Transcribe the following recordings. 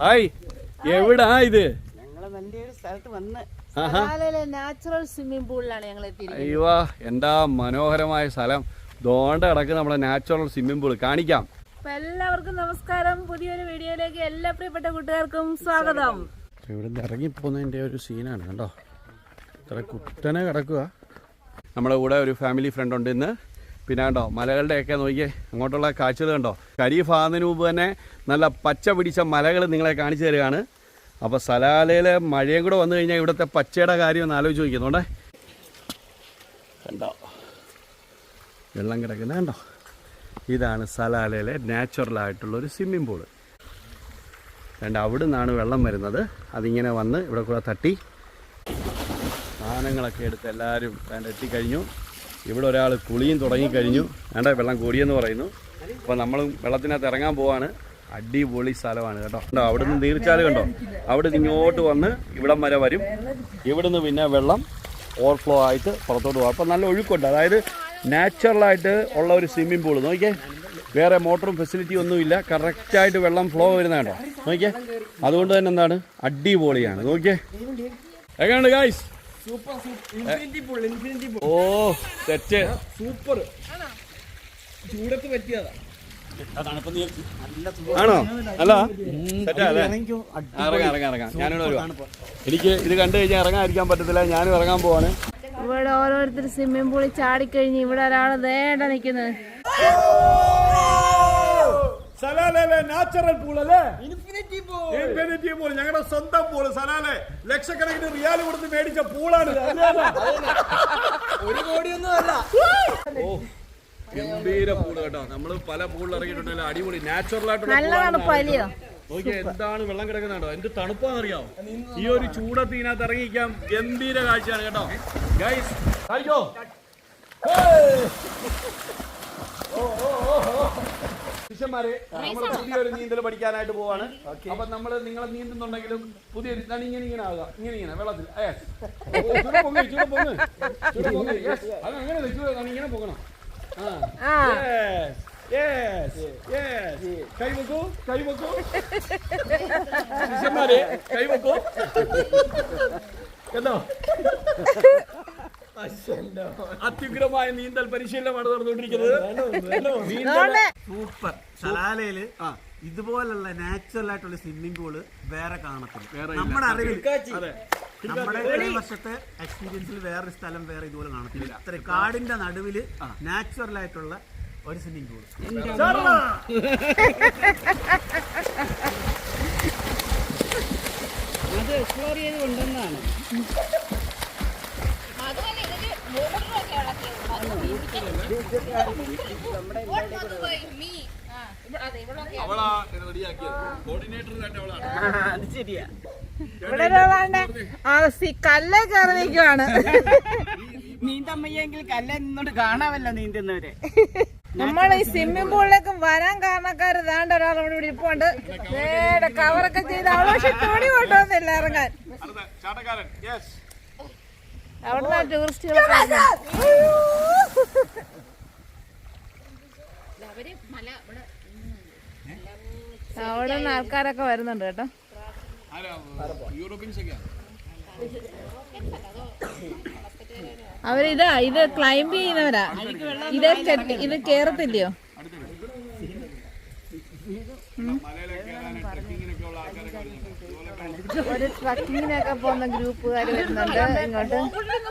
Hi. എവിടാ ഇത്? അയ്യോ എന്താ മനോഹരമായ സ്ഥലം. ദോണ്ട കിടക്കുന്ന നമ്മുടെ നാച്ചുറൽ സ്വിമ്മിംഗ് പൂൾ കാണിക്കാം. അപ്പൊ എല്ലാവർക്കും നമസ്കാരം. പുതിയൊരു വീഡിയോയിലേക്ക് എല്ലാ പ്രിയപ്പെട്ട കൂട്ടുകാർക്കും സ്വാഗതം. ഇവിടെ നിന്ന് ഇറങ്ങിപ്പോകുന്നതിന്റെ ഒരു സീനാണ് കേട്ടോ ഇത്ര കുട്ടനെ കിടക്കുക നമ്മുടെ കൂടെ ഒരു ഫാമിലി ഫ്രണ്ട് ഉണ്ട് ഇന്ന്. പിന്നെ കണ്ടോ മലകളുടെയൊക്കെ നോക്കിയേ അങ്ങോട്ടുള്ള കാഴ്ചകൾ കണ്ടോ? ഖരീഫ് ആകുന്നതിന് മുമ്പ് തന്നെ നല്ല പച്ച പിടിച്ച മലകൾ നിങ്ങളെ കാണിച്ചു തരികയാണ്. അപ്പോൾ സലാലയിലെ മഴയും കൂടെ വന്നു കഴിഞ്ഞാൽ ഇവിടുത്തെ പച്ചയുടെ കാര്യം ഒന്ന് ആലോചിച്ച് നോക്കുന്നുണ്ടേ കണ്ടോ? വെള്ളം കിടക്കുന്നത് കണ്ടോ? ഇതാണ് സലാലയിലെ ഒരു സ്വിമ്മിംഗ് പൂൾ രണ്ട് അവിടെ നിന്നാണ് വെള്ളം വരുന്നത്. അതിങ്ങനെ വന്ന് ഇവിടെ കൂടെ തട്ടി. സാധനങ്ങളൊക്കെ എടുത്ത് എല്ലാവരും വേണ്ട എത്തിക്കഴിഞ്ഞു. ഇവിടെ ഒരാൾ കുളിയും തുടങ്ങിക്കഴിഞ്ഞു വേണ്ട വെള്ളം കൂടിയെന്ന് പറയുന്നു. അപ്പോൾ നമ്മളും വെള്ളത്തിനകത്ത് ഇറങ്ങാൻ പോവാണ്. അടിപൊളി സ്ഥലമാണ് കേട്ടോ. കണ്ടോ അവിടുന്ന് നീർച്ചാൽ കണ്ടോ? അവിടെ ഇങ്ങോട്ട് വന്ന് ഇവിടം വരെ വരും. ഇവിടുന്ന് പിന്നെ വെള്ളം ഓവർഫ്ലോ ആയിട്ട് പുറത്തോട്ട് പോകും അപ്പോൾ നല്ല ഒഴുക്കുണ്ട്. അതായത് നാച്ചുറലായിട്ട് ഉള്ള ഒരു സ്വിമ്മിംഗ് പൂൾ നോക്കിയേ വേറെ മോട്ടറും ഫെസിലിറ്റി ഒന്നുമില്ല. കറക്റ്റായിട്ട് വെള്ളം ഫ്ലോ വരുന്ന കണ്ടോ? നോക്കിയേ അതുകൊണ്ട് തന്നെ എന്താണ്? അടിപൊളിയാണ്. നോക്കിയേ. എങ്ങനെയുണ്ട് guys infinity pool infinity pool ഓ സെറ്റ് സൂപ്പർ. ചൂടത്ത് പറ്റിയതാ. ആണോ? അല്ലേ. ഇറങ്ങാം ഇറങ്ങാം ഇറങ്ങാം. ഞാനിവിടെ വരുവാ. എനിക്ക് ഇത് കണ്ടു കഴിഞ്ഞാൽ ഇറങ്ങാതിരിക്കാൻ പറ്റത്തില്ല. ഞാനും ഇറങ്ങാൻ പോവാണ്. ഇവിടെ ഓരോരുത്തർ സ്വിമ്മിംഗ് പൂളിൽ ചാടിക്കഴിഞ്ഞ് ഇവിടെ ഒരാൾ ദേണ്ട നിൽക്കുന്നത് സലാലയിലെ നാച്ചുറൽ പൂൾ അല്ലേ? ഇൻഫിനിറ്റി പൂൾ ഇൻഫിനിറ്റി പൂൾ ഞങ്ങളുടെ സ്വന്തം പൂൾ സലാലെ. ലക്ഷക്കണക്കിന് റിയാൽ കൊടുത്ത് മേടിച്ച പൂളാണ്. ഒരു കോടിയൊന്നും അല്ല. ഗംഭീര പൂൾ കേട്ടോ. നമ്മൾ പല പൂളിൽ ഇറങ്ങിയിട്ടുണ്ടല്ലോ അടിപൊളി നാച്ചുറൽ ആയിട്ടുള്ള നോക്കിയാ എന്താണ് വെള്ളം കിടക്കുന്നുണ്ടോ എന്ത് തണുപ്പാണെന്നറിയാമോ ഈ ഒരു ചൂടത്ത് ഇതിനകത്ത് ഇറങ്ങിക്കാം ഗംഭീര കാഴ്ചയാണ് കേട്ടോ. ഗൈസ് കാണിക്കോ ശിഷ്യന്മാരെ നമ്മൾ പുതിയൊരു നീന്തൽ പഠിക്കാനായിട്ട് പോവാണ്. അപ്പൊ നമ്മൾ നിങ്ങളെ നീന്തുന്നുണ്ടെങ്കിലും പുതിയൊരു ഇങ്ങനെ ഇങ്ങനെ ആകുക ഇങ്ങനെ ഇങ്ങനെ വെള്ളത്തിൽ. ഏ ചൂട് പൊങ്ങ് ചൂട് പൊങ്ങ്. ചൂട് പൊങ്ങ്. Yes. അത് അങ്ങനെ ചൂട് ഇതാണ് ഇങ്ങനെ പൊങ്ങണം. ആ. ആ. Yes, yes, yes. കൈ വെക്കൂ കൈ വെക്കൂ. ശിഷ്യന്മാരെ കൈ വെക്കൂ. കേട്ടോ? അത്യുഗ്രമായ നീന്തൽ പരിശീലനമാണ് നടന്നുകൊണ്ടിരിക്കുന്നത്. നീന്തൽ സൂപ്പർ. സലാലയിൽ ഇതുപോലുള്ള നാച്ചുറൽ ആയിട്ടുള്ള സ്വിമ്മിംഗ് പൂൾ വേറെ കാണത്തില്ല. വേറെ ഇല്ല. നമ്മുടെ അറിവിൽ നമ്മുടെ ഏഴ് വർഷത്തെ എക്സ്പീരിയൻസിൽ വേറൊരു സ്ഥലം വേറെ ഇതുപോലെ കാണത്തില്ല. അത്ര കാടിന്റെ നടുവിൽ നാച്ചുറൽ ആയിട്ടുള്ള ഒരു സ്വിമ്മിംഗ് പൂൾ അത് എക്സ്പ്ലോർ ചെയ്ത് കൊണ്ടുവന്നാണ്. അവളാ റെഡിയാക്കിയത്. കോർഡിനേറ്ററായിട്ട് അവളാണ്. അത് ശരിയാ. ഇവിടെ ഒരാളാണ്ട്. ആ സി- കല്ലേ കയറി നിൽക്കുവാണ് നീന്തമ്മയെങ്കിൽ കല്ല നിന്നോട് കാണാമല്ലോ നീന്തുന്നവരെ. നമ്മൾ ഈ സ്വിമ്മിംഗ് പൂളിലേക്ക് വരാൻ കാരണക്കാർ ഇതാണ്ട് ഒരാൾ ഇവിടെ ഇരിപ്പുണ്ട്. നേരെ കവറൊക്കെ ചെയ്ത് അവൾ പക്ഷെ തുണി കൊണ്ടുവന്നില്ല ഇറങ്ങാൻ. അവിടെ ചാട്ടക്കാരൻ. യെസ് അവിടുന്ന് ടൂറിസ്റ്റുകൾ അവിടെ നിന്ന് ആൾക്കാരൊക്കെ വരുന്നുണ്ട് കേട്ടോ. അവരിതാ ഇത് ക്ലൈംബ് ചെയ്യുന്നവരാ. ഇത് ഇത് കേറത്തില്ലയോ? ഒരു ട്രക്കിങ്ങിനൊക്കെ പോകുന്ന ഗ്രൂപ്പുകാർ വരുന്നുണ്ട് ഇങ്ങോട്ട്. ഇതാണോ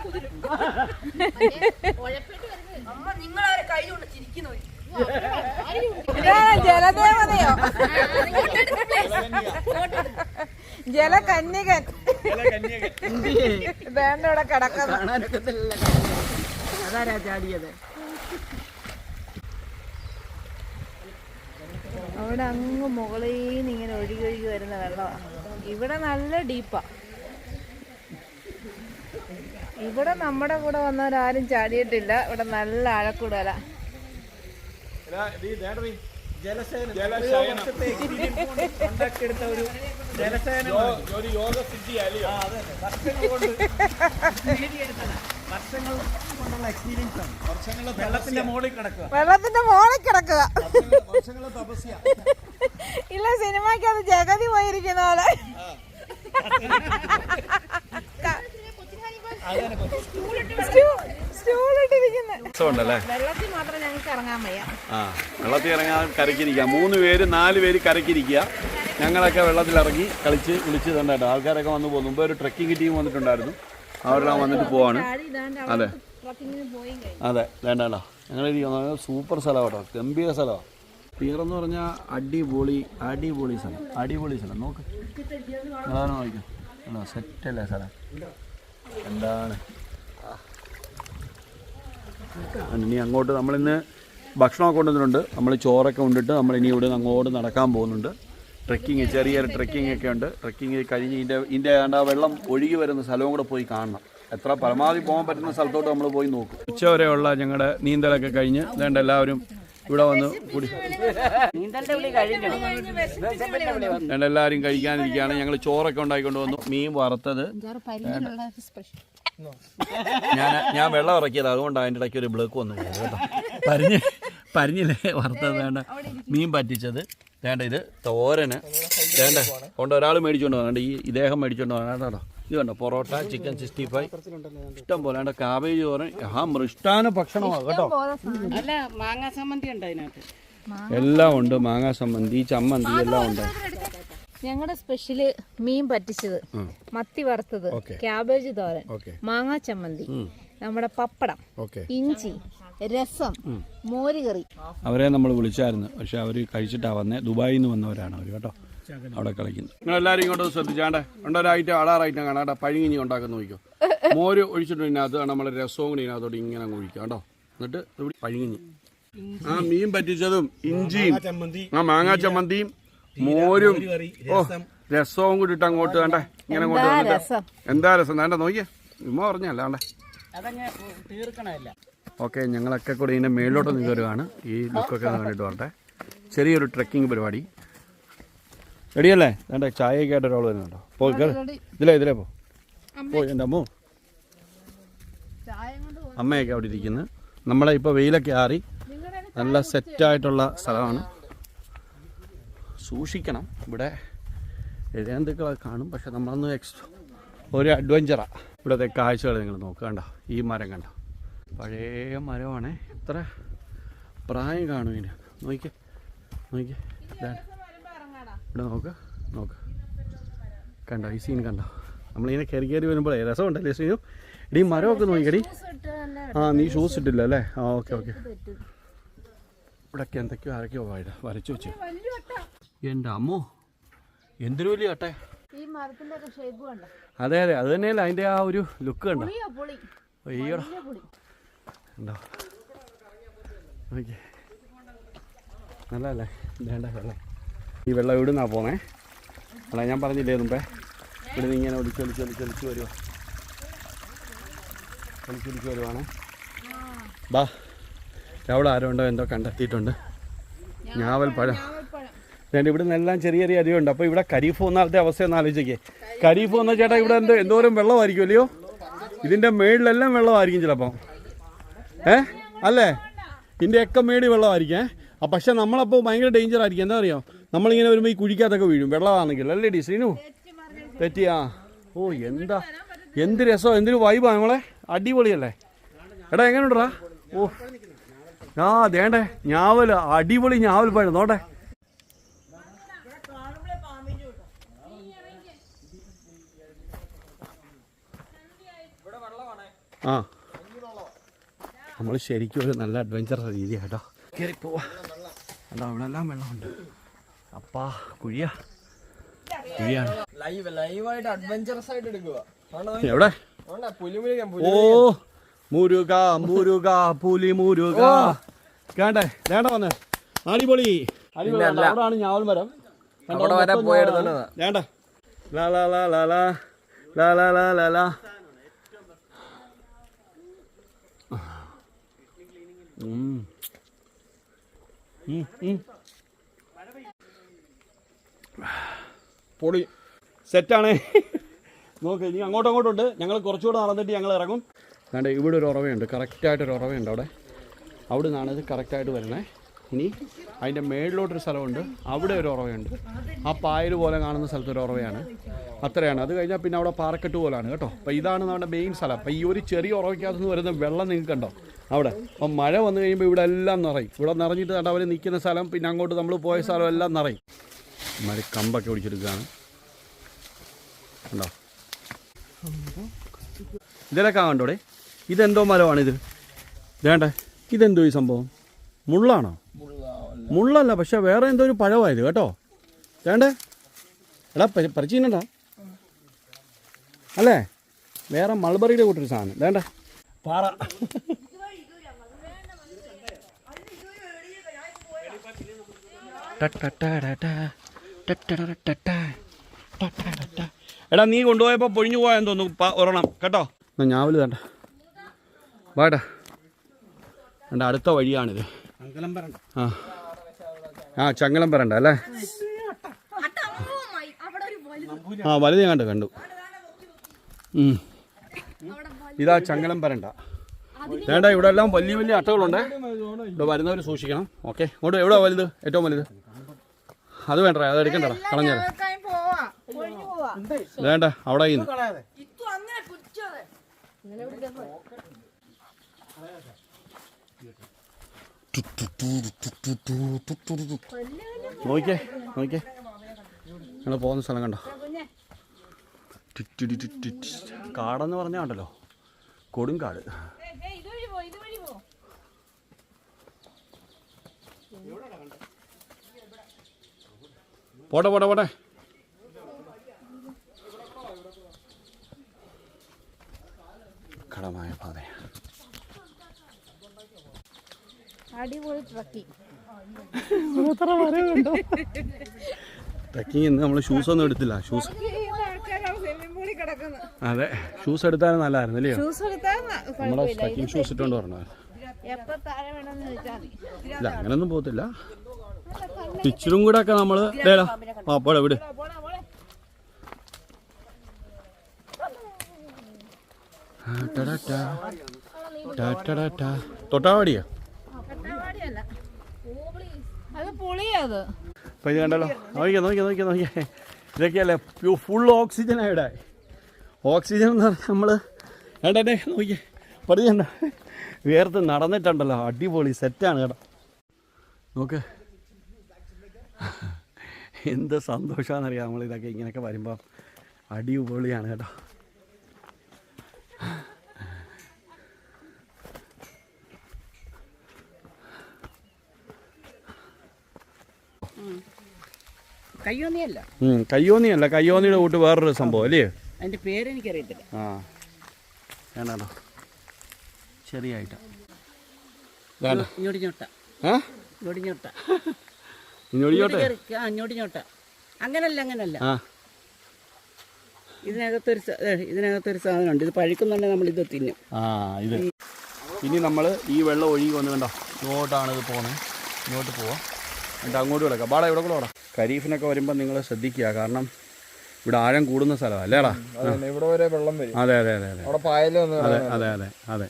ജലദേവതയോ? ജലകന്യകൻ. വേണ്ട ഇവിടെ കിടക്കുന്നു. കാണാനൊക്കത്തില്ല അതാരാ ചാടിയത് അവിടെ അങ്ങ് മുകളിൽ നിന്ന് ഇങ്ങനെ ഒഴുകി ഒഴുകി വരുന്ന വെള്ളമാണ് ഇവിടെ നല്ല ഡീപ്പാ. ഇവിടെ നമ്മുടെ കൂടെ വന്നവരാരും ചാടിയിട്ടില്ല. ഇവിടെ നല്ല ആഴക്കൂടല ജലസേന ജലശയനം. ഒരു വർഷത്തെ experience കൊണ്ട് ഉണ്ടാക്കിയെടുത്ത ഒരു ജലസേന ഒരു യോഗ സിദ്ധി അല്ലയോ വർഷങ്ങൾ കൊണ്ട് നേടിയെടുത്തതാ. വർഷങ്ങൾ കൊണ്ടുള്ള എക്സ്പീരിയൻസ് ആണ്. വെള്ളത്തിന്റെ മുകളിൽ കിടക്കുക. വെള്ളത്തിന്റെ മോളിൽ കിടക്കുക. വർഷങ്ങളെ തപസ്യ. ഇല്ല സിനിമയ്ക്ക് അത് ജഗതി പോയിരിക്കുന്ന പോലെ. രസമുണ്ടല്ലേ വെള്ളത്തിൽ മാത്രം ഞങ്ങൾക്ക് ഇറങ്ങാൻ വയ്യ. ആ വെള്ളത്തിൽ ഇറങ്ങാൻ കരക്കിരിക്കുക മൂന്ന് പേര് നാല് പേര് കരക്കിരിക്കുക ഞങ്ങളൊക്കെ വെള്ളത്തിൽ ഇറങ്ങി കളിച്ച് വിളിച്ച് തണ്ടായിട്ട് ആൾക്കാരൊക്കെ വന്നു പോകും മുമ്പ് ഒരു ട്രക്കിംഗ് ടീം വന്നിട്ടുണ്ടായിരുന്നു. അവരെല്ലാം വന്നിട്ട് പോവാണ്. അതെ അതെ വേണ്ടല്ലോ. ഞങ്ങളിരിക്കുന്ന സൂപ്പർ സ്ഥലമാണ് കേട്ടോ. ഗംഭീര സ്ഥലമാണ് പീറെന്ന് പറഞ്ഞാൽ അടിപൊളി അടിപൊളി സ്ഥലം. അടിപൊളി സ്ഥലം. നോക്ക്. നിങ്ങളാണ് സെറ്റല്ലേ സ്ഥലം? എന്താണ്? ഇനി അങ്ങോട്ട് നമ്മളിന്ന് ഭക്ഷണമൊക്കെ കൊണ്ടുവന്നിട്ടുണ്ട്. നമ്മൾ ചോറൊക്കെ കൊണ്ടിട്ട് നമ്മൾ ഇനി ഇവിടെ നിന്ന് അങ്ങോട്ട് നടക്കാൻ പോകുന്നുണ്ട്. ട്രെക്കിങ് ചെറിയൊരു ട്രെക്കിംഗ് ഒക്കെ ഉണ്ട്. ട്രെക്കിങ് കഴിഞ്ഞ് ഇതിന്റെ ഇതിന്റെ ആ വെള്ളം ഒഴുകി വരുന്ന സ്ഥലവും കൂടെ പോയി കാണണം. എത്ര പരമാവധി പോകാൻ പറ്റുന്ന സ്ഥലത്തോട്ട് നമ്മൾ പോയി നോക്കും. ഉച്ച വരെയുള്ള ഞങ്ങളുടെ നീന്തലൊക്കെ കഴിഞ്ഞ് വേണ്ട എല്ലാവരും ഇവിടെ വന്ന് കുടി. വേണ്ട എല്ലാവരും കഴിക്കാനിരിക്കുകയാണ്. ഞങ്ങൾ ചോറൊക്കെ ഉണ്ടാക്കിക്കൊണ്ട് വന്നു. മീൻ വറുത്തത്. ഞാൻ ഞാൻ വെള്ളം ഇറക്കിയത്. അതുകൊണ്ട് അതിന്റെ ഇടയ്ക്ക് ഒരു ബ്ലോക്ക് വന്നു പോയത് കേട്ടോ. പരിഞ്ഞ് പരിഞ്ഞില്ലേ? വറുത്തത് വേണ്ട. മീൻ പറ്റിച്ചത്. വേണ്ട ഇത് തോരന്. വേണ്ട. കൊണ്ട് ഒരാൾ മേടിച്ചുകൊണ്ട് വേണ്ട ഈ ഇദ്ദേഹം മേടിച്ചുകൊണ്ട് വേണ്ട കേട്ടോ. ഇത് കണ്ടോ? പൊറോട്ട ചിക്കൻ സിക്സ്റ്റി ഫൈവ് ഇഷ്ടം പോലെ. വേണ്ട കാബേജ് തോരൻ ആ മൃഷ്ടാന ഭക്ഷണമാണ് കേട്ടോ? അല്ല മാങ്ങാ സമ്മന്തി ഉണ്ട് അതിനകത്ത്? എല്ലാം ഉണ്ട് മാങ്ങാ സംബന്ധി ചമ്മന്തി എല്ലാം ഉണ്ട്. ഞങ്ങളുടെ സ്പെഷ്യൽ മീൻ പറ്റിച്ചത് മത്തി വറുത്തത് ക്യാബേജ് തോരൻ മാങ്ങാ ചമ്മന്തി നമ്മുടെ പപ്പടം ഇഞ്ചി രസം മോരുകറി. അവരെ നമ്മൾ വിളിച്ചായിരുന്നു. പക്ഷെ അവർ കഴിച്ചിട്ടാ വന്നേ. ദുബായിന്ന് നിന്ന് വന്നവരാണ് അവർ കേട്ടോ? അവിടെ കളിക്കുന്നത് നിങ്ങൾ എല്ലാവരും ഇങ്ങോട്ട് ശ്രദ്ധിച്ചാണ്ടേ. ഉണ്ടൊരായിട്ട് അടാറായിട്ട് കാണാട്ടെ പഴുങ്ങിഞ്ഞി ഉണ്ടാക്കുന്ന നോക്കിക്കോ. മോര് ഒഴിച്ചിട്ട് ഇതിനകത്ത്. നമ്മൾ രസവും കൂടി ഇതിനകത്തോട്ട് ഇങ്ങനെ അങ്ങ് ഒഴിക്കാം. കേട്ടോ എന്നിട്ട് ഇവിടെ പഴുങ്ങിഞ്ഞി ആ മീൻ പറ്റിച്ചതും ഇഞ്ചിയും ആ മാങ്ങാ ചമ്മന്തിയും മോരും ഓ രസവും കൂടി ഇട്ട് അങ്ങോട്ട് വേണ്ടേ ഇങ്ങനെ അങ്ങോട്ട് വേണ്ടേ എന്താ രസം? വേണ്ട നോക്കിയേ. ഉമ്മ പറഞ്ഞല്ല വേണ്ടേ ഓക്കെ ഞങ്ങളൊക്കെ കൂടി ഇതിന്റെ മേളിലോട്ട് നിന്ന് കയറുകയാണ് ഈ ലുക്കൊക്കെ കണ്ടിട്ട് വരട്ടെ. ചെറിയൊരു ട്രക്കിംഗ് പരിപാടി. റെഡിയല്ലേ? വേണ്ട ചായയൊക്കെ ആയിട്ട് ഒരാൾ വരുന്നുണ്ടോ? പോ ഇതിലേ ഇതിലേ പോ. പോയി എന്റെ അമ്മോ. അമ്മയൊക്കെ അവിടെ ഇരിക്കുന്നത് നമ്മളെ ഇപ്പോൾ വെയിലൊക്കെ ആറി നല്ല സെറ്റായിട്ടുള്ള സ്ഥലമാണ്. സൂക്ഷിക്കണം. ഇവിടെ എഴുതാന്തുക്കളൊക്കെ കാണും പക്ഷെ നമ്മളൊന്ന് എക്സ്ട്രാ ഒരു അഡ്വഞ്ചറാണ് ഇവിടുത്തെ കാഴ്ചകൾ നിങ്ങൾ നോക്കുക കണ്ടോ? ഈ മരം കണ്ടോ? പഴയ മരമാണ്. എത്ര പ്രായം കാണും ഇതിന്. നോക്കിക്കേ. നോക്കിക്കേ. ഇതാണ് ഇവിടെ നോക്ക് നോക്ക്. കണ്ടോ ഈ സീൻ കണ്ടോ? നമ്മളിങ്ങനെ കയറി കയറി വരുമ്പോഴേ രസമുണ്ടല്ലേ സീനും ഇടി മരമൊക്കെ നോക്കിക്കടി. ആ നീ ഷൂസ് ഇട്ടില്ല അല്ലേ ആ ഓക്കെ ഓക്കെ. ഇവിടെയൊക്കെ എന്തൊക്കെയോ ആരൊക്കെയോ വര വരച്ചു വെച്ചു. എന്റെ അമ്മോ എന്തൊരു വലിയ കട്ടെ. അതെ അതെ അത് തന്നെയല്ല അതിന്റെ ആ ഒരു ലുക്ക് കണ്ടോ? അയ്യോ. ഉണ്ടോ ഓക്കെ നല്ലതല്ലേ? വേണ്ട വെള്ളം ഈ വെള്ളം ഇവിടെ നിന്നാണ് പോന്നേ അല്ല ഞാൻ പറഞ്ഞില്ലേ മുമ്പേ? ഇവിടെ നിന്ന് ഇങ്ങനെ ഒളിച്ച് ഒലിച്ച് ഒലിച്ച് ഒലിച്ച് വരുവാ. ഒലിച്ചൊലിച്ച് വരുവാണ്. ബാ അവിടെ ആരോ ഉണ്ടോ? എന്തോ കണ്ടെത്തിയിട്ടുണ്ട്. ഞാവൽ പഴം. ഞാൻ ഇവിടെ നിന്നെല്ലാം ചെറിയ ചെറിയ അരിയുണ്ട്. അപ്പോൾ ഇവിടെ കരീഫ് ഒന്നാമത്തെ അവസ്ഥ ഒന്ന് ആലോചിക്കേ. കരീഫ് വന്ന ചേട്ടാ ഇവിടെ എന്തോ എന്തോരം വെള്ളമായിരിക്കും അല്ലയോ? ഇതിന്റെ മേളിലെല്ലാം വെള്ളമായിരിക്കും ചിലപ്പം. ഏ? അല്ലേ? ഇതിന്റെയൊക്കെ മേടി വെള്ളമായിരിക്കും. പക്ഷെ നമ്മളപ്പോൾ ഭയങ്കര ഡേഞ്ചർ ആയിരിക്കും. എന്താ അറിയോ? നമ്മളിങ്ങനെ വരുമ്പോൾ ഈ കുഴിക്കകത്തൊക്കെ വീഴും. വെള്ളമാണെങ്കിൽ അല്ലേ ഡി ശ്രീനു? തെറ്റിയാ ഓ എന്താ? എന്ത് രസം? എന്തൊരു വൈബാ നമ്മളെ? അടിപൊളിയല്ലേ? എടാ എങ്ങനെയുണ്ടടാ? ഓ. ആ ദേണ്ടേ ഞാവൽ അടിപൊളി ഞാവൽ പഴം നോട്ടെ ആ. നമ്മൾ ശരിക്കും ഒരു നല്ല അഡ്വഞ്ചർ രീതിയാട്ടോ കയറി പോവാ. അതാ അവിടെ എല്ലാം വെള്ളമുണ്ട്. അപ്പാ കുഴിയാ. കുഴിയാണ്. ലൈവ് ലൈവായിട്ട് അഡ്വഞ്ചറസ് ആയിട്ട് എടുക്കുക എവിടെ? ഓ മുരുക മുരുക പുലി മുരുക കേണ്ടേ വേണ്ട വന്ന്. അടിപൊളി. അടിപൊളി? അവിടാണ് ഞാവൽ മരം. വേണ്ട. ലാ ലാ ലാ ലാ ലാ. ലാ ലാ ലാ ലാ ലാ. ഉം. ഉം, ഉം. പൊളി. സെറ്റാണ്. നോക്ക് ഇനി അങ്ങോട്ടും അങ്ങോട്ടും ഉണ്ട് ഞങ്ങൾ കുറച്ചുകൂടെ നടന്നിട്ട് ഞങ്ങൾ ഇറങ്ങും. വേണ്ട ഇവിടെ ഒരു ഉറവയുണ്ട്. കറക്റ്റായിട്ടൊരു ഉറവയുണ്ട് അവിടെ. അവിടെ നിന്നാണ് ഇത് കറക്റ്റായിട്ട് വരണേ ഇനി അതിന്റെ മേളിലോട്ടൊരു സ്ഥലമുണ്ട്. അവിടെ ഒരു ഉറവയുണ്ട്. ആ പായൽ പോലെ കാണുന്ന സ്ഥലത്തൊരു ഉറവയാണ്. അത്രയാണ്. അത് കഴിഞ്ഞാൽ പിന്നെ അവിടെ പാറക്കെട്ട് പോലാണ് കേട്ടോ. അപ്പോൾ ഇതാണ് നമ്മുടെ മെയിൻ സ്ഥലം. അപ്പോൾ ഈ ഒരു ചെറിയ ഉറവയ്ക്കകത്ത് നിന്ന് വരുന്ന വെള്ളം നിങ്ങൾക്ക് കണ്ടോ? അവിടെ. അപ്പം മഴ വന്നു കഴിയുമ്പോൾ ഇവിടെ എല്ലാം നിറയും. ഇവിടെ നിറഞ്ഞിട്ട് അവർ നിൽക്കുന്ന സ്ഥലം പിന്നെ അങ്ങോട്ട് നമ്മൾ പോയ സ്ഥലം എല്ലാം നിറയും. മഴ കമ്പൊക്കെ പിടിച്ചെടുക്കുകയാണ്. ഉണ്ടോ ഇതിലൊക്കെ കണ്ടോടെ ഇതെന്തോ മരമാണിത് വേണ്ടേ ഇതെന്തോ ഈ സംഭവം? മുള്ളാണോ? മുള്ളല്ല പക്ഷെ വേറെ എന്തോ ഒരു പഴമായത് കേട്ടോ. വേണ്ടേ എടാ പരിചയണ്ടാ അല്ലേ? വേറെ മൾബറിയുടെ കൂട്ടൊരു സാധനം. വേണ്ടേ പാറ. എടാ നീ കൊണ്ടുപോയപ്പോൾ പൊഴിഞ്ഞു പോയെന്ന് തോന്നുന്നു ഒരെണ്ണം. കേട്ടോ? എന്നാ ഞാവൽ വേണ്ട വേട്ടാ വേണ്ട അടുത്ത വഴിയാണിത്. ആ. ആ ചങ്ങലം പറണ്ട അല്ലേ? ആ വലുത് ഞാൻ കണ്ടു കണ്ടു. ഇതാ ചങ്ങലം പറണ്ട വേണ്ട ഇവിടെ എല്ലാം വലിയ വലിയ അട്ടകളുണ്ട്. ഇവിടെ വരുന്നവർ സൂക്ഷിക്കണം. ഓക്കെ. ഇങ്ങോട്ട് എവിടെ വലുത്? ഏറ്റവും വലുത്? അത് വേണ്ട അത് എടുക്കണ്ടടാ പോവാ. വേണ്ട അവിടെ നോക്കിയേ നോക്കിയേ. നിങ്ങൾ പോകുന്ന സ്ഥലം കണ്ടോ. കാടെന്ന് പറഞ്ഞാൽ ഉണ്ടല്ലോ കൊടുങ്കാട് ഇതുവഴി പോ ഇതുവഴി പോ പോട്ടെ പോട്ടെ പോട്ടെ കടമായ പാത അടിപൊളി ട്രക്കിംഗ് ട്രക്കിംഗ് ഇന്ന് നമ്മൾ ഷൂസ് ഒന്നും എടുത്തില്ല. ഷൂസ് അതെ. ഷൂസ് എടുത്താലും നല്ലായിരുന്നു അല്ലേ നമ്മളെ ട്രക്കിംഗ് ഷൂസ് ഇട്ടുകൊണ്ട് പറഞ്ഞു ഇല്ല അങ്ങനൊന്നും പോകത്തില്ല. ഇച്ചിരും കൂടെ ഒക്കെ നമ്മൾ ആ പോടെ വിട്. തൊട്ടാവാടിയാ? കട്ടവാടിയല്ല അത് പുളിയാ അത്. അപ്പോൾ ഇത് കണ്ടല്ലോ. നോക്കിയാ നോക്കിയാ നോക്കിയാ നോക്കിയേ ഇതൊക്കെയല്ലേ ഫുൾ ഓക്സിജൻ ഇവിടെ. ഓക്സിജൻ എന്ന് പറഞ്ഞാൽ നമ്മൾ വേണ്ടേ നോക്കിയേ പറഞ്ഞ വേർത്ത് നടന്നിട്ടുണ്ടല്ലോ. അടിപൊളി സെറ്റാണ് കേട്ടോ. നോക്ക്. എന്ത് സന്തോഷമാണെന്നറിയാം നമ്മൾ ഇതൊക്കെ ഇങ്ങനെയൊക്കെ വരുമ്പോൾ അടിപൊളിയാണ് കേട്ടോ. കയ്യോന്നിയല്ല. കയ്യോന്നിയല്ല കയ്യോന്നിയുടെ കൂട്ട് വേറൊരു സംഭവം അല്ലേ? അതിന്റെ പേര് ആ. അറിയത്തില്ല ചെറിയായിട്ട്. ഇങ്ങോട്ട് ഞൊട്ട ഇങ്ങോട്ട് ഞൊട്ട ആ ഇങ്ങോട്ട് ഞൊട്ട അങ്ങനല്ല അങ്ങനല്ല. ആ. ഇതിനകത്തൊരു സ- ഇതിനകത്തൊരു സാധനമുണ്ട്. ഇത് പഴുക്കുന്നുണ്ടെങ്കിൽ നമ്മൾ ഇത് തിന്നും. ആ ഇത്. ഇനി നമ്മൾ ഈ വെള്ളം ഒഴുകി വന്ന് കണ്ടോ? ഇങ്ങോട്ടാണ് ഇത് പോണേ. ഇങ്ങോട്ട് പോവാം. എന്നിട്ട് അങ്ങോട്ട് കിടക്കാം. ബാടാ ഇവിടെ കൂടെ ഖരീഫിനൊക്കെ വരുമ്പോൾ നിങ്ങൾ ശ്രദ്ധിക്കുക. കാരണം ഇവിടെ ആഴം കൂടുന്ന സ്ഥലമാണ് അല്ലേടാ അതന്നെ ഇവിടെ വരെ വെള്ളം വരും. അതെ അതെ അതെ അതെ. അവിടെ പായലും വന്ന് അതെ അതെ അതെ അതെ.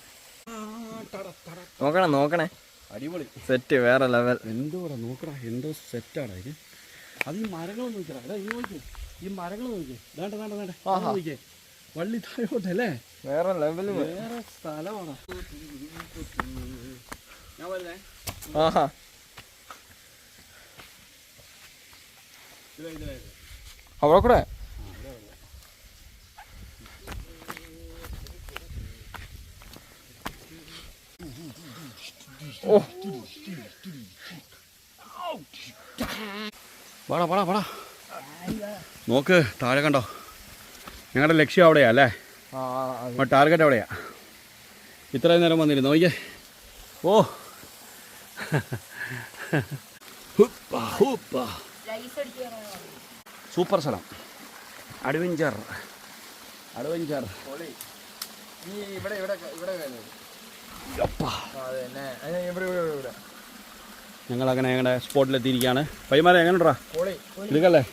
നോക്കണേ നോക്കണേ. അടിപൊളി. സെറ്റ് വേറെ ലെവൽ എന്തോടാ നോക്കടാ എന്തോ സെറ്റാടാ ഇത്. അത് ഈ മരങ്ങൾ നോക്കിയടാ. എടാ ഈ നോക്കി ഈ മരങ്ങൾ നോക്കി വേണ്ട വേണ്ട വേണ്ട. നോക്കിയേ. വള്ളി താഴോട്ടല്ലേ വേറെ ലെവൽ വേറെ സ്ഥലമാണ് ഞാൻ വരുന്നേ ആഹാ. അവിടെ കൂടെ? വാടാ വാടാ വാടാ. നോക്ക് താഴെ കണ്ടോ? ഞങ്ങളുടെ ലക്ഷ്യം അവിടെയാ അല്ലേ? ടാർഗറ്റ് അവിടെയാ. ഇത്രയും നേരം വന്നിരുന്നു നോക്കിയേ ഓ. സൂപ്പർ സ്ഥലം. അഡ്വഞ്ചർ. അഡ്വഞ്ചർ. ഇവിടെ ഇവിടെ ഇവിടെ കയറുന്നത്. അങ്ങനെ ഞങ്ങളുടെ സ്പോട്ടിലെത്തിയിരിക്കുകയാണ്. പൈമാരെ എങ്ങനെയുണ്ടാ? എടുക്കല്ലേ.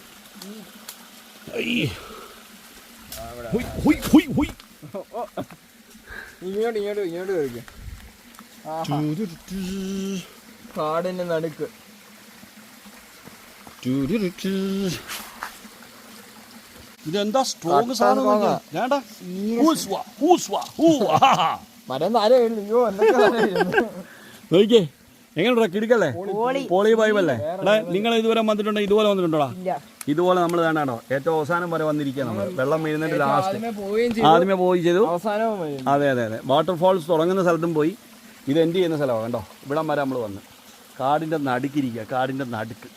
ഇങ്ങോട്ട് ഇങ്ങോട്ട് ഇങ്ങോട്ട് കാടിന്റെ നടുക്ക്. ഇതെന്താ സ്ട്രോങ് സാധനം മരം താഴെ. അയ്യോ. നോക്കിയേ എങ്ങനെയുണ്ടാ കിടക്കല്ലേ? പോളി. പൈപ്പല്ലേ എടാ നിങ്ങൾ ഇതുവരെ വന്നിട്ടുണ്ടോ? ഇതുപോലെ വന്നിട്ടുണ്ടോടാ? ഇതുപോലെ നമ്മൾ വേണ്ടോ ഏറ്റവും അവസാനം വരെ വന്നിരിക്കുക നമ്മൾ. വെള്ളം വീഴുന്നതിന്റെ ലാസ്റ്റ് ആദ്യമേ പോയി ചെയ്തു. അതെ അതെ അതെ. വാട്ടർഫാൾസ് തുടങ്ങുന്ന സ്ഥലത്തും പോയി. ഇത് എൻഡ് ചെയ്യുന്ന സ്ഥലമാണ് കണ്ടോ? ഇവിടം വരെ നമ്മൾ വന്ന്. കാടിന്റെ നടുക്കിരിക്കുക കാടിന്റെ നടുക്ക്.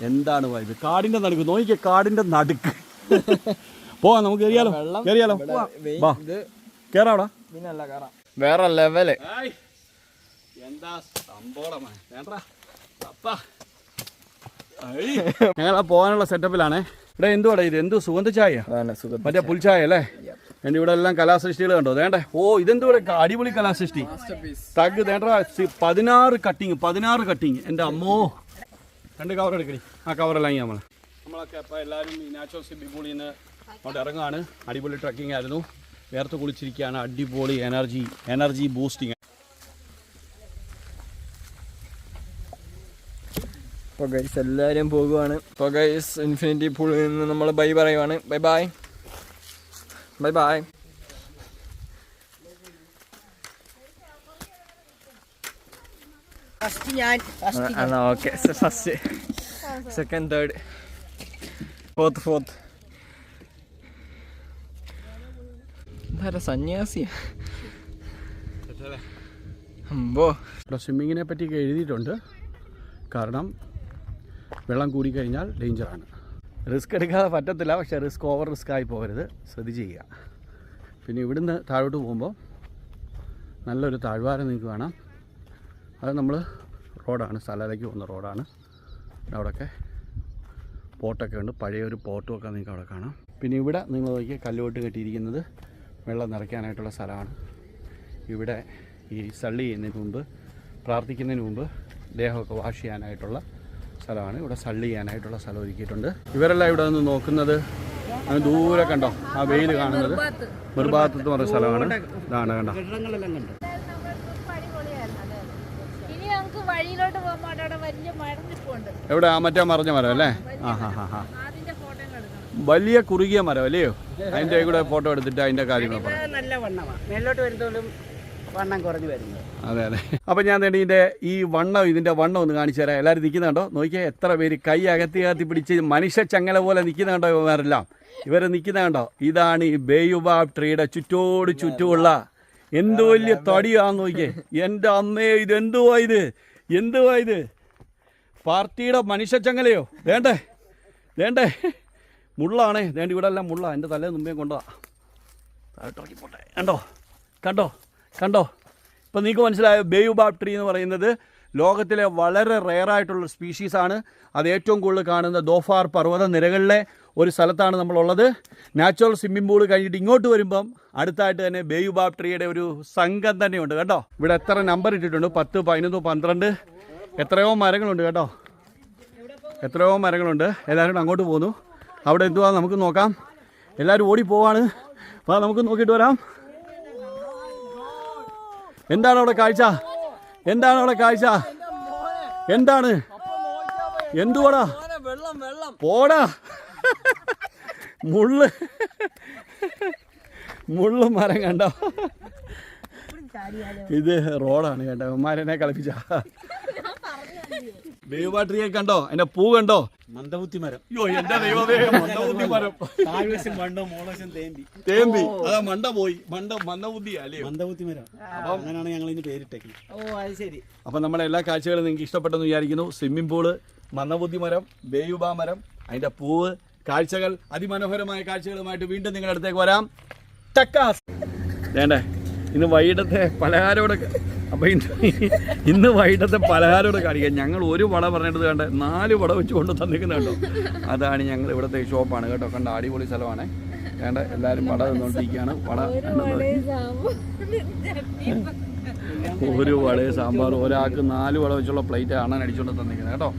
എന്താണ് വൈബ് കാടിന്റെ നടുക്ക്. നോക്കിക്കേ കാടിന്റെ നടുക്ക്. പോവാം നമുക്ക് കയറിയാലോ? കയറിയാലോ? വെയി- വാ. ഇത് കേറാടാ. പിന്നല്ല കേറാ. വേറെ ലെവൽ എന്താ സംഭവം ഞങ്ങൾ പോകാനുള്ള സെറ്റപ്പിലാണേ ഇവിടെ എന്തുവാടാ ഇത്? എന്തു സുഗന്ധ ചായ? മറ്റേ പുൽച്ചായ അല്ലേ? എന്റെ ഇവിടെ എല്ലാം കലാസൃഷ്ടികൾ കണ്ടോ? വേണ്ടേ ഓ ഇതെന്തുവിടെ? അടിപൊളി കലാസൃഷ്ടി. തഗ് വേണ്ട പതിനാറ് കട്ടിങ് പതിനാറ് കട്ടിങ് എന്റെ അമ്മോ. രണ്ട് കവർ എടുക്കണി ആ കവറെല്ലാം നമ്മൾ നമ്മളൊക്കെ എല്ലാവരും നാച്ചുറൽ നിന്ന് ഇറങ്ങുകയാണ് അടിപൊളി ട്രക്കിംഗ് ആയിരുന്നു. വേർത്ത് കുളിച്ചിരിക്കുകയാണ്. അടിപൊളി എനർജി എനർജി ബൂസ്റ്റിങ് അപ്പോൾ ഗൈസ് എല്ലാവരും പോകുവാണ്. അപ്പോൾ ഗൈസ് ഇൻഫിനിറ്റി പൂളിൽ നിന്ന് നമ്മൾ ബൈ പറയുവാണ്. Bye bye bye bye first ഞാൻ എന്നാ okay first second third fourth fourth ഇതാരാ സന്യാസിയാ അമ്പോ. ഇവിടെ സ്വിമ്മിങ്ങിനെ പറ്റിയൊക്കെ എഴുതിയിട്ടുണ്ട്. കാരണം വെള്ളം കൂടിക്കഴിഞ്ഞാൽ ഡേഞ്ചറാണ് റിസ്ക് എടുക്കാതെ പറ്റത്തില്ല പക്ഷേ റിസ്ക് ഓവർ റിസ്ക് ആയി പോകരുത്. ശ്രദ്ധിച്ച് ചെയ്യുക പിന്നെ ഇവിടുന്ന് താഴോട്ട് പോകുമ്പോൾ നല്ലൊരു താഴ്വാരം നിങ്ങൾക്ക് കാണാം. അത് നമ്മൾ റോഡാണ് സ്ഥലത്തേക്ക് പോകുന്ന റോഡാണ്. അവിടെയൊക്കെ പോട്ടൊക്കെ ഉണ്ട്. പഴയ ഒരു പോട്ടുമൊക്കെ നിങ്ങൾക്ക് അവിടെ കാണാം. പിന്നെ ഇവിടെ നിങ്ങൾ നോക്കിയാൽ കല്ലുകൊട്ട് കെട്ടിയിരിക്കുന്നത് വെള്ളം നിറയ്ക്കാനായിട്ടുള്ള സ്ഥലമാണ്. ഇവിടെ ഈ സള്ളി ചെയ്യുന്നതിന് മുമ്പ് പ്രാർത്ഥിക്കുന്നതിന് മുമ്പ് ദേഹമൊക്കെ വാഷ് ചെയ്യാനായിട്ടുള്ള സ്ഥലമാണ്. ഇവിടെ സള്ളി ചെയ്യാനായിട്ടുള്ള സ്ഥലം ഒരുക്കിയിട്ടുണ്ട്. ഇവരെല്ലാം ഇവിടെ നിന്ന് നോക്കുന്നത് അങ്ങ് ദൂരെ കണ്ടോ? ആ വെയിൽ കാണുന്നത് മിർബാത്ത് എന്ന് പറഞ്ഞ സ്ഥലമാണ്. ഇതാണ് കണ്ടോ? എവിടെ? ആ മറ്റേ മറിഞ്ഞ മരം അല്ലേ? ആ ഹാ ഹാ ഹാ. വലിയ കുറുകിയ മരം അല്ലയോ? അതിന്റെ കൂടെ ഫോട്ടോ എടുത്തിട്ട് അതിന്റെ കാര്യങ്ങൾ നല്ല വണ്ണമാണ് മേലോട്ട് വരുന്നതോളും വണ്ണം കുറഞ്ഞു വരുന്നത് അതെ അതെ. അപ്പം ഞാൻ ഇതിന്റെ ഈ വണ്ണം ഇതിന്റെ വണ്ണം ഒന്ന് കാണിച്ചു തരാം. എല്ലാവരും നിൽക്കുന്നുണ്ടോ നോക്കിയാൽ എത്ര പേര് കൈ അകത്തി അകത്തി പിടിച്ച് മനുഷ്യ ചങ്ങല പോലെ നിൽക്കുന്നുണ്ടോ ഇവരെല്ലാം? ഇവർ നിൽക്കുന്നുണ്ടോ ഇതാണ് ഈ ബേയുബാബ് ട്രീയുടെ ചുറ്റോട് ചുറ്റുമുള്ള. എന്തോ വലിയ തടിയാന്ന് നോക്കിയേ. എന്റെ അമ്മേ ഇത് എന്തുവാ ഇത്? എന്തുവാ ഇത്? പാർട്ടിയുടെ മനുഷ്യ ചങ്ങലയോ? വേണ്ടേ? വേണ്ടേ? മുള്ളാണേ. വേണ്ട ഇവിടെ എല്ലാം മുള്ള. എന്റെ തലേ മുമ്പേ കൊണ്ടുപോകാം പോട്ടെ. കണ്ടോ? കണ്ടോ? കണ്ടോ? ഇപ്പം നിങ്ങൾക്ക് മനസ്സിലായ? ബേയു ബാപ്ട്രി എന്ന് പറയുന്നത് ലോകത്തിലെ വളരെ റെയറായിട്ടുള്ള സ്പീഷീസാണ് അത് ഏറ്റവും കൂടുതൽ കാണുന്ന ദോഫാർ പർവത നിരകളിലെ ഒരു സ്ഥലത്താണ് നമ്മളുള്ളത്. നാച്ചുറൽ സ്വിമ്മിംഗ് പൂൾ കഴിഞ്ഞിട്ട് ഇങ്ങോട്ട് വരുമ്പം അടുത്തായിട്ട് തന്നെ ബേയു ട്രീയുടെ ഒരു സംഘം തന്നെയുണ്ട്. കേട്ടോ ഇവിടെ എത്ര നമ്പർ ഇട്ടിട്ടുണ്ട്? പത്ത് പതിനൊന്ന് പന്ത്രണ്ട്. എത്രയോ മരങ്ങളുണ്ട്. കേട്ടോ എത്രയോ മരങ്ങളുണ്ട്. എല്ലാവരും അങ്ങോട്ട് പോന്നു. അവിടെ എന്തുവാ? നമുക്ക് നോക്കാം. എല്ലാവരും ഓടി പോവാണ്. വാ നമുക്ക് നോക്കിയിട്ട് വരാം. എന്താണ് അവിടെ കാഴ്ച? എന്താണ് അവിടെ കാഴ്ച? എന്താണ്? എന്തുവാടാ? പോടാ. മുള്ള്. മുള്ളു മരം കണ്ടോ? ഇത് റോഡാണ് കേട്ടോ. മരനെ കളിപ്പിച്ച ദൈവപാട്രിയെ കണ്ടോ? എന്റെ പൂ കണ്ടോ? മന്ദബുദ്ധി മരം. അയ്യോ എന്റെ ദൈവമേ മന്ദബുദ്ധി മരം. താഴ്വശം മണ്ടോ മോളശം തേമ്പി. തേമ്പി. അതാ മണ്ട പോയി. മണ്ട മന്ദബുദ്ധി അല്ലേ? മന്ദബുദ്ധി മരം. അപ്പൊ അങ്ങനെയാണ് ഞങ്ങൾ ഇതിന് പേരിട്ടേക്കുന്നത്. ഓ അത് ശരി. അപ്പൊ നമ്മുടെ എല്ലാ കാഴ്ചകളും നിങ്ങൾക്ക് ഇഷ്ടപ്പെട്ടെന്ന് വിചാരിക്കുന്നു. സ്വിമ്മിംഗ് പൂൾ മന്ദബുദ്ധി മരം ബേയുബ മരം അതിന്റെ പൂവ് കാഴ്ചകൾ അതിമനോഹരമായ കാഴ്ചകളുമായിട്ട് വീണ്ടും നിങ്ങളുടെ അടുത്തേക്ക് വരാം. ടക്കാസ് വേണ്ടേ? ഇന്ന് വൈകിട്ടത്തെ പലഹാരോടെ അപ്പം ഇന്ന് ഇന്ന് വൈകിട്ടത്തെ പലഹാരോടെ കാണിക്കാം. ഞങ്ങൾ ഒരു വട പറഞ്ഞിട്ട് കണ്ട നാല് വട വെച്ച് കൊണ്ട് തന്നിരിക്കുന്നുണ്ടോ അതാണ് ഞങ്ങൾ ഇവിടുത്തെ ഷോപ്പാണ് കേട്ടോ. കണ്ട അടിപൊളി സ്ഥലമാണ്. വേണ്ട എല്ലാവരും വട തന്നുകൊണ്ടിരിക്കുകയാണ് വട ഒരു വടയും സാമ്പാർ ഒരാൾക്ക് നാല് വട വെച്ചുള്ള പ്ലേറ്റ് അണ്ണൻ അടിച്ചുകൊണ്ട് തന്നിരിക്കുന്നത് കേട്ടോ.